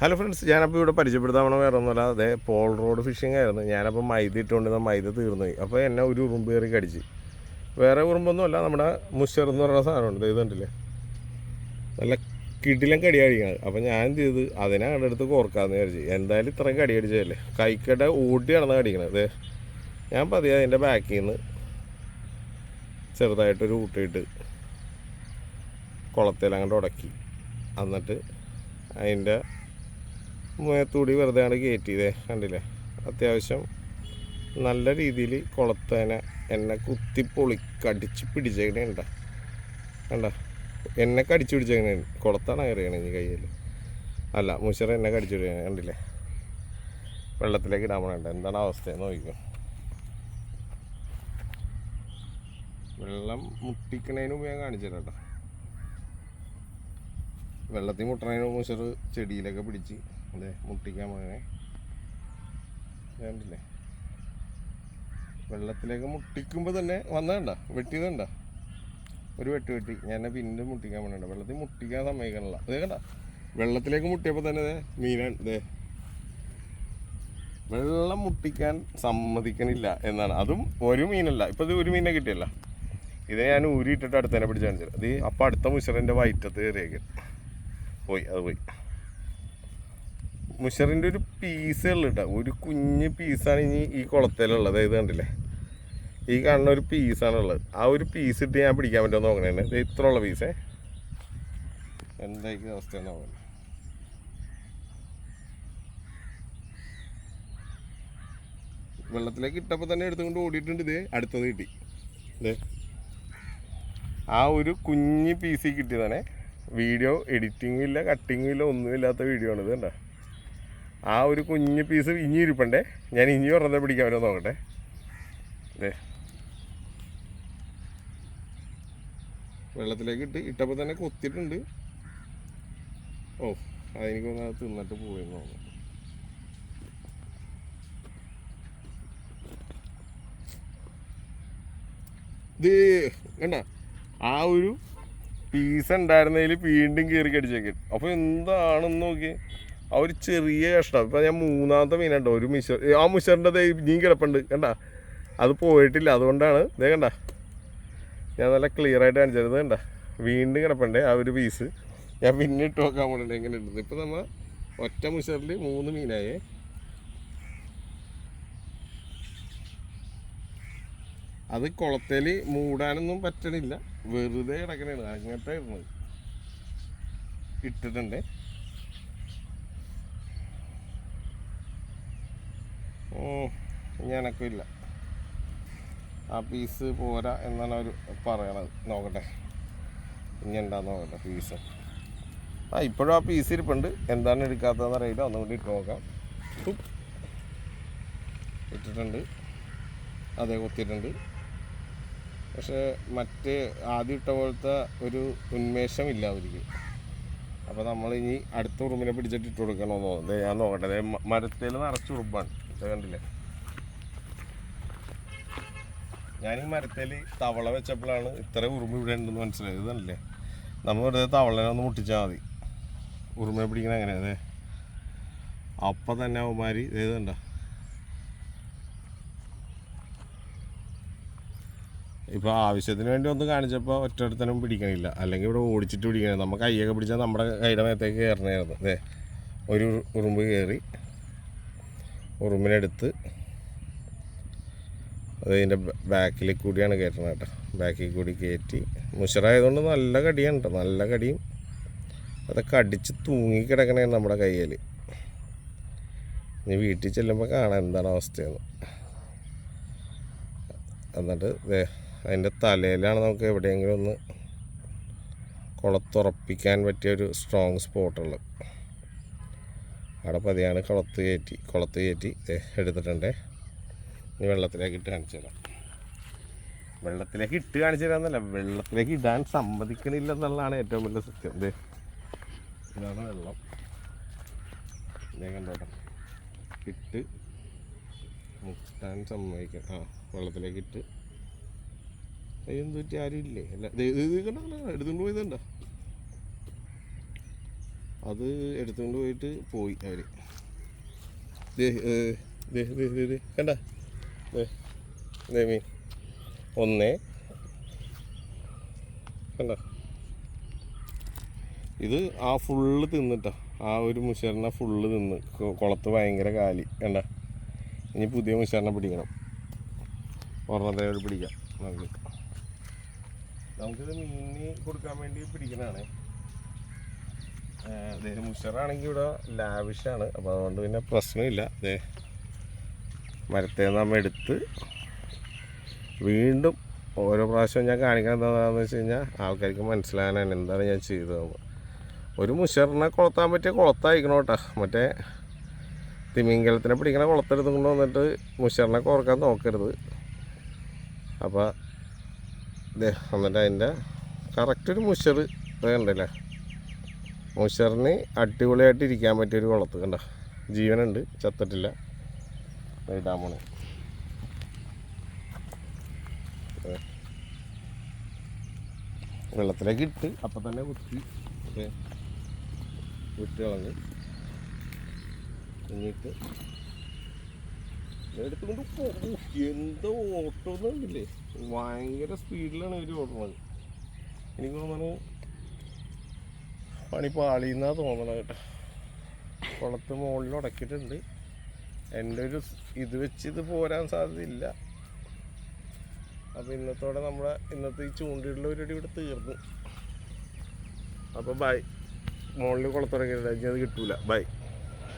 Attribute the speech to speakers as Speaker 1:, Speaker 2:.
Speaker 1: Hello friends ഞാനപ്പോൾ ഇവിടെ പരിചയപ്പെടുത്താവണ വേറെ ഒന്നുമല്ല. അതെ പോൾ റോഡ് ഫിഷിംഗ് ആയിരുന്നു. ഞാനപ്പോൾ മൈദ ഇട്ടുകൊണ്ട് മൈദ തീർന്നു അപ്പോൾ എന്നെ ഒരു ഉറുമ്പ് കയറി കടിച്ച്. വേറെ ഉറുമ്പൊന്നുമല്ല നമ്മുടെ മുഷർ എന്ന് പറയുന്ന സാധനമുണ്ട് ഇത് കണ്ടില്ലേ? നല്ല കിടിലം കടി അടിക്കണത് അപ്പോൾ ഞാൻ എന്ത് ചെയ്ത്? അതിനെ അടുത്ത് കോർക്കാമെന്ന് വിചാരിച്ചു. എന്തായാലും ഇത്രയും കടി അടിച്ചതല്ലേ? കൈക്കട ഓടി നടന്ന കടിക്കണത്. അതെ ഞാൻ പതിയെ അതിന്റെ ബാക്കിൽ നിന്ന് ചെറുതായിട്ടൊരു ഊട്ടിയിട്ട് കുളത്തിൽ അങ്ങോട്ട് ഉടക്കി. എന്നിട്ട് അതിന്റെ മുഖത്തൂടി വെറുതെ ആണ് കയറ്റിയതേ കണ്ടില്ലേ? അത്യാവശ്യം നല്ല രീതിയിൽ കുളത്തേനെ എന്നെ കുത്തി പൊളി കടിച്ച് പിടിച്ചേക്കണേ കണ്ട? കണ്ട എന്നെ കടിച്ചു പിടിച്ചേക്കണേ. കുളത്താണ് കയറിയണേ ഇനി കയ്യിൽ. അല്ല മുഷറ എന്നെ കടിച്ചു പിടിക്കണേ കണ്ടില്ലേ? വെള്ളത്തിലേക്ക് ഇടാൻ പോണേണ്ട. എന്താണ് അവസ്ഥയെന്ന് നോക്കിക്കോ. വെള്ളം മുട്ടിക്കണതിന് മുമ്പ് ഞാൻ കാണിച്ചു വെള്ളത്തിൽ മുട്ടണതിന് മുഷറ് ചെടിയിലൊക്കെ പിടിച്ച് അതെ മുട്ടിക്കാൻ പോകണേ കണ്ടില്ലേ? വെള്ളത്തിലേക്ക് മുട്ടിക്കുമ്പോൾ തന്നെ വന്നതണ്ട വെട്ടിയതണ്ട. ഒരു വെട്ടി വെട്ടി. ഞാൻ പിന്നെ മുട്ടിക്കാൻ പോകണ്ട വെള്ളത്തിൽ മുട്ടിക്കാൻ സമ്മതിക്കണില്ല അതേ കണ്ട? വെള്ളത്തിലേക്ക് മുട്ടിയപ്പോൾ തന്നെ അതെ മീനാണ് ദേ. വെള്ളം മുട്ടിക്കാൻ സമ്മതിക്കണില്ല എന്നാണ്. അതും ഒരു മീനല്ല. ഇപ്പം ഇത് ഒരു മീനെ കിട്ടിയല്ല. ഇത് ഞാൻ ഊരിയിട്ടിട്ട് അടുത്തന്നെ പിടിച്ച് കാണിച്ചത് അത് അപ്പം അടുത്ത മുഷറിന്റെ വയറ്റത്ത് കയറിയേക്ക്. പോയി അത് പോയി. മുഷറിന്റെ ഒരു പീസേ ഉള്ളു കേട്ടോ ഒരു കുഞ്ഞ് പീസാണ് ഇനി ഈ കുളത്തിലുള്ളത്. ഇത് കണ്ടില്ലേ? ഈ കാണുന്ന ഒരു പീസാണ് ഉള്ളത്. ആ ഒരു പീസ് ഇട്ട് ഞാൻ പിടിക്കാൻ പറ്റുമോ നോക്കണേ. ഇത് ഇത്ര ഉള്ള പീസേ എന്തായിരിക്കും അവസ്ഥ നോക്കണം. വെള്ളത്തിലേക്ക് ഇട്ടപ്പോൾ തന്നെ എടുത്തുകൊണ്ട് ഓടിയിട്ടുണ്ട്. ഇത് അടുത്തത് കിട്ടി. ഇത് ആ ഒരു കുഞ്ഞ് പീസ് കിട്ടിയതാണേ. വീഡിയോ എഡിറ്റിങ്ങും ഇല്ല കട്ടിങ്ങും ഇല്ല ഒന്നുമില്ലാത്ത വീഡിയോ ആണ്. ഇത് കണ്ടോ? ആ ഒരു കുഞ്ഞു പീസ് ഇനി ഇരിപ്പണ്ടേ. ഞാൻ ഇനി പിടിക്കാൻ പറ്റുമോ നോക്കട്ടെ. അതെ വെള്ളത്തിലേക്ക് ഇട്ട് ഇട്ടപ്പോൾ തന്നെ കൊത്തിയിട്ടുണ്ട്. ഓ അതെനിക്കൊന്ന് അത് തിന്നിട്ട് പോയെന്ന് തോന്നുന്നു. ഇത് കണ്ട ആ ഒരു പീസ് ഉണ്ടായിരുന്നതിൽ വീണ്ടും കയറി കടിച്ചേക്കും. അപ്പോൾ എന്താണെന്ന് നോക്കി ആ ഒരു ചെറിയ കഷ്ണം. ഇപ്പം ഞാൻ മൂന്നാമത്തെ മീനുണ്ടോ ഒരു മിഷർ ആ മിഷറിന്റെ ഇനിയും കിടപ്പുണ്ട്. കണ്ട? അത് പോയിട്ടില്ല. അതുകൊണ്ടാണ്. ഇതേ കണ്ട? ഞാൻ നല്ല ക്ലിയർ ആയിട്ട് കാണിച്ചത്. കണ്ട? വീണ്ടും കിടപ്പുണ്ടേ ആ ഒരു പീസ് ഞാൻ പിന്നെ ഇട്ട് നോക്കാൻ പോകണ്ടേ എങ്ങനെ ഉണ്ടെന്ന് ഇപ്പം നമ്മൾ ഒറ്റ മിഷറിൽ മൂന്ന് മീനായേ. അത് കുളത്തേൽ മൂടാനൊന്നും പറ്റണില്ല. വെറുതെ കിടക്കണേ അങ്ങനത്തെ ഇരുന്നത് ഇട്ടിട്ടുണ്ട്. ഞാനൊക്കില്ല ആ പീസ് പോരാ എന്നാണ് അവർ പറയണത്. നോക്കട്ടെ. ഇനി എന്താന്ന് നോക്കട്ടെ പീസ് ആ ഇപ്പോഴും ആ പീസ് ഇരിപ്പുണ്ട്. എന്താണ് എടുക്കാത്തതെന്ന് അറിയില്ല. ഒന്നുകൂടി ഇട്ട് നോക്കാം. ഇട്ടിട്ടുണ്ട്. അതെ കൊത്തിയിട്ടുണ്ട്. പക്ഷേ മറ്റേ ആദ്യം ഇട്ട പോലത്തെ ഒരു ഉന്മേഷമില്ല അവർക്ക്. അപ്പോൾ നമ്മൾ ഇനി അടുത്ത ഉറുമ്പിനെ പിടിച്ചിട്ട് ഇട്ട് കൊടുക്കണമെന്ന് തോന്നുന്നത് ഞാൻ നോക്കട്ടെ. മരത്തിൽ നിറച്ച് ഉറുമ്പാണ്. കണ്ടില്ലേ? ഞാൻ ഈ മരത്തിൽ തവള വെച്ചപ്പോഴാണ് ഇത്ര ഉറുമ ഇവിടെ ഉണ്ടെന്ന് മനസ്സിലായത് ഇതല്ലേ? നമ്മൾ വെറുതെ തവളനെ ഒന്ന് മുട്ടിച്ചാൽ മതി. ഉറുമ പിടിക്കണ അങ്ങനെ അതെ അപ്പം തന്നെ അവന്മാരി ഇതേതണ്ട ഇപ്പോൾ ആവശ്യത്തിന് വേണ്ടി ഒന്ന് കാണിച്ചപ്പോൾ ഒറ്റടുത്തനും പിടിക്കണില്ല. അല്ലെങ്കിൽ ഇവിടെ ഓടിച്ചിട്ട് പിടിക്കണേ. നമ്മൾ കൈയൊക്കെ പിടിച്ചാൽ നമ്മുടെ കൈയുടെ മേത്തേക്ക് കയറണമായിരുന്നു അതെ ഒരു ഉറു- ഉറുമ്പ് കയറി ഉറുമ്പിനെടുത്ത് അത് ഇതിന്റെ ബാക്കിൽ കൂടിയാണ് കയറ്റണത് കേട്ടോ. ബാക്കിൽ കൂടി കയറ്റി. മുഷറായതുകൊണ്ട് നല്ല കടിയാണ് കേട്ടോ നല്ല കടിയും. അതൊക്കെ അടിച്ച് തൂങ്ങി കിടക്കണേ നമ്മുടെ കയ്യിൽ ഇനി വീട്ടിൽ ചെല്ലുമ്പോൾ കാണാൻ എന്താണ് അവസ്ഥയെന്ന്. എന്നിട്ട് അതിന്റെ തലയിലാണ് നമുക്ക് എവിടെയെങ്കിലും ഒന്ന് കുളത്തുറപ്പിക്കാൻ പറ്റിയ ഒരു സ്ട്രോങ് സ്പോട്ടുള്ളത് അവിടെ പതിയാണ് കുളത്ത് കയറ്റി. കുളത്ത് കയറ്റി എടുത്തിട്ടുണ്ടേ. ഇനി വെള്ളത്തിലേക്ക് ഇട്ട് കാണിച്ചു തരാം. വെള്ളത്തിലേക്ക് ഇട്ട് കാണിച്ചു തരാമെന്നല്ല വെള്ളത്തിലേക്ക് ഇടാൻ സമ്മതിക്കണില്ല എന്നുള്ളതാണ് ഏറ്റവും വലിയ സത്യം. ദേ ഇതാണ് വെള്ളം. ഇതേ കണ്ടോട്ടെ ഇട്ട് മുട്ടാൻ സമ്മതിക്കാം ആ വെള്ളത്തിലേക്ക് ഇട്ട്. എന്ത് പറ്റി? ആരും ഇല്ലേ? അല്ല ഇത് ഇത് കണ്ടോ? കണ്ടോ, എടുത്തുകൊണ്ട് പോയതുണ്ടോ അത് എടുത്തുകൊണ്ട് പോയിട്ട് പോയി അവർ കണ്ട? മീൻ. ഒന്ന്. കണ്ട? ഇത് ആ ഫുള്ള് തിന്നിട്ട. ആ ഒരു മുഷറിനെ ഫുള്ള് തിന്ന്. കുളത്ത് ഭയങ്കര കാലി. കണ്ട? ഇനി പുതിയ മുഷറിനെ പിടിക്കണം. ഒരെണ്ണത്തെ കൂടി പിടിക്കാം. നമുക്ക് നമുക്കിത് മീനിന് കൊടുക്കാൻ വേണ്ടി പിടിക്കണതാണ്. അദ്ദേഹം മുഷറാണെങ്കിൽ ഇവിടെ ലാവിഷാണ് അപ്പോൾ അതുകൊണ്ട് പിന്നെ പ്രശ്നമില്ല. അതെ മരത്തെ നമ്മൾ എടുത്ത് വീണ്ടും ഓരോ പ്രാവശ്യവും ഞാൻ കാണിക്കണം എന്താണെന്ന് വെച്ച് കഴിഞ്ഞാൽ ആൾക്കാർക്ക് മനസ്സിലാകാനാണ് എന്താണ് ഞാൻ ചെയ്തതെന്ന്. ഒരു മുഷറിനെ കൊളത്താൻ പറ്റിയ കുളത്തായിരിക്കണം കേട്ടോ. മറ്റേ തിമിങ്കലത്തിനെ പിടിക്കണ കുളത്തെടുത്ത് കൊണ്ട് വന്നിട്ട് മുഷറിനെ കുറയ്ക്കാൻ നോക്കരുത്. അപ്പോൾ എന്നിട്ട് അതിന്റെ കറക്റ്റ് ഒരു മുഷർ കണ്ടല്ലേ? മുഷറിന് അടിപൊളിയായിട്ട് ഇരിക്കാൻ പറ്റിയൊരു കുളത്ത് കണ്ട? ജീവനുണ്ട് ചത്തിട്ടില്ല. ഇടാൻ പോണേ. വെള്ളത്തിലേക്ക് ഇട്ട് അപ്പം തന്നെ കുത്തി. വിട്ട് കളഞ്ഞ്. എന്നിട്ട് എടുത്തുകൊണ്ട് പോകും എന്തോ ഓട്ടം കണ്ടില്ലേ? ഭയങ്കര സ്പീഡിലാണ് ഇവർ ഓടുന്നത്. എനിക്ക് തോന്നുന്നു പണി പാളിന്നാ തോന്നണം കേട്ടോ. കുളത്ത് മുകളിൽ ഉടക്കിയിട്ടുണ്ട്. എന്റെ ഒരു ഇത് വെച്ച് ഇത് പോരാൻ സാധ്യതയില്ല. അപ്പോൾ ഇന്നത്തോടെ നമ്മുടെ ഇന്നത്തെ ഈ ചൂണ്ടിയുള്ള പരിപാടി ഇവിടെ തീർന്നു. അപ്പോൾ ബൈ മുകളിൽ കുളത്തിറങ്ങിയില്ല ഇനി അത് കിട്ടൂല. ബൈ